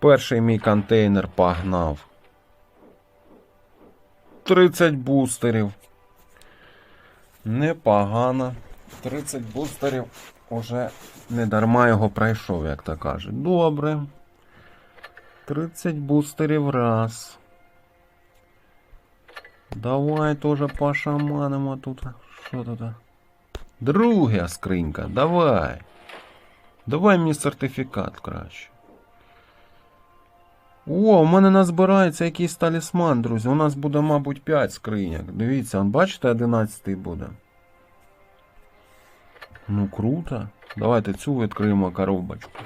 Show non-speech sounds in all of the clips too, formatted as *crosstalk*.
Перший мій контейнер погнав. 30 бустерів. Непогано. 30 бустерів уже не дарма його пройшов, як то кажуть. Добре. 30 бустерів раз. Давай теж пошаманимо тут. Що тут? Друга скринька, давай. Давай мені сертифікат краще. О, у мене назбирається якийсь талісман, друзі. У нас буде, мабуть, 5 скриньок. Дивіться, он, бачите, 11 буде. Ну, круто. Давайте цю відкриємо коробочку.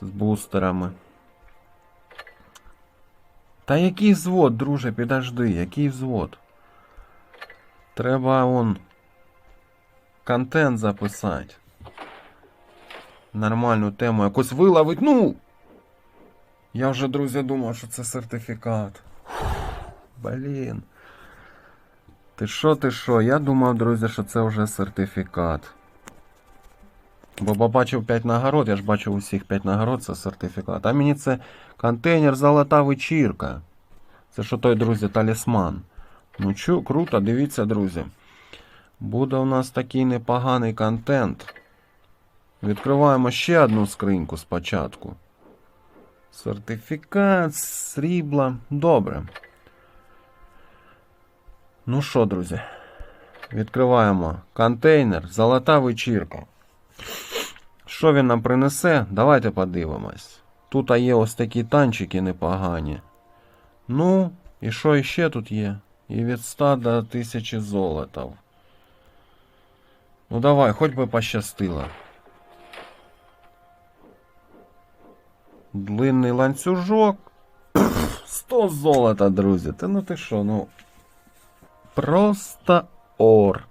З бустерами. Та який взвод, друже, підожди, який взвод? Треба он контент записати. Нормальну тему якось виловить. Ну! Я вже, друзі, думав, що це сертифікат. Блін. Ти що, ти що? Я думав, друзі, що це вже сертифікат. Бо побачив 5 нагород, я ж бачив усіх 5 нагород, це сертифікат. А мені це контейнер золота вечірка. Це що той, друзі, талісман. Ну чу, круто, дивіться, друзі. Буде у нас такий непоганий контент. Відкриваємо ще одну скриньку спочатку. Сертифікат, срібла. Добре. Ну що, друзі? Відкриваємо контейнер, золота вечірка. Що він нам принесе? Давайте подивимось. Тут є ось такі танчики непогані. Ну, і що іще тут є? І від 100 до 1000 золотов. Ну давай, хоч би пощастило. Длинний ланцюжок. *clears throat* 100 золота, друзі. Та ну ти що, ну. Просто ор.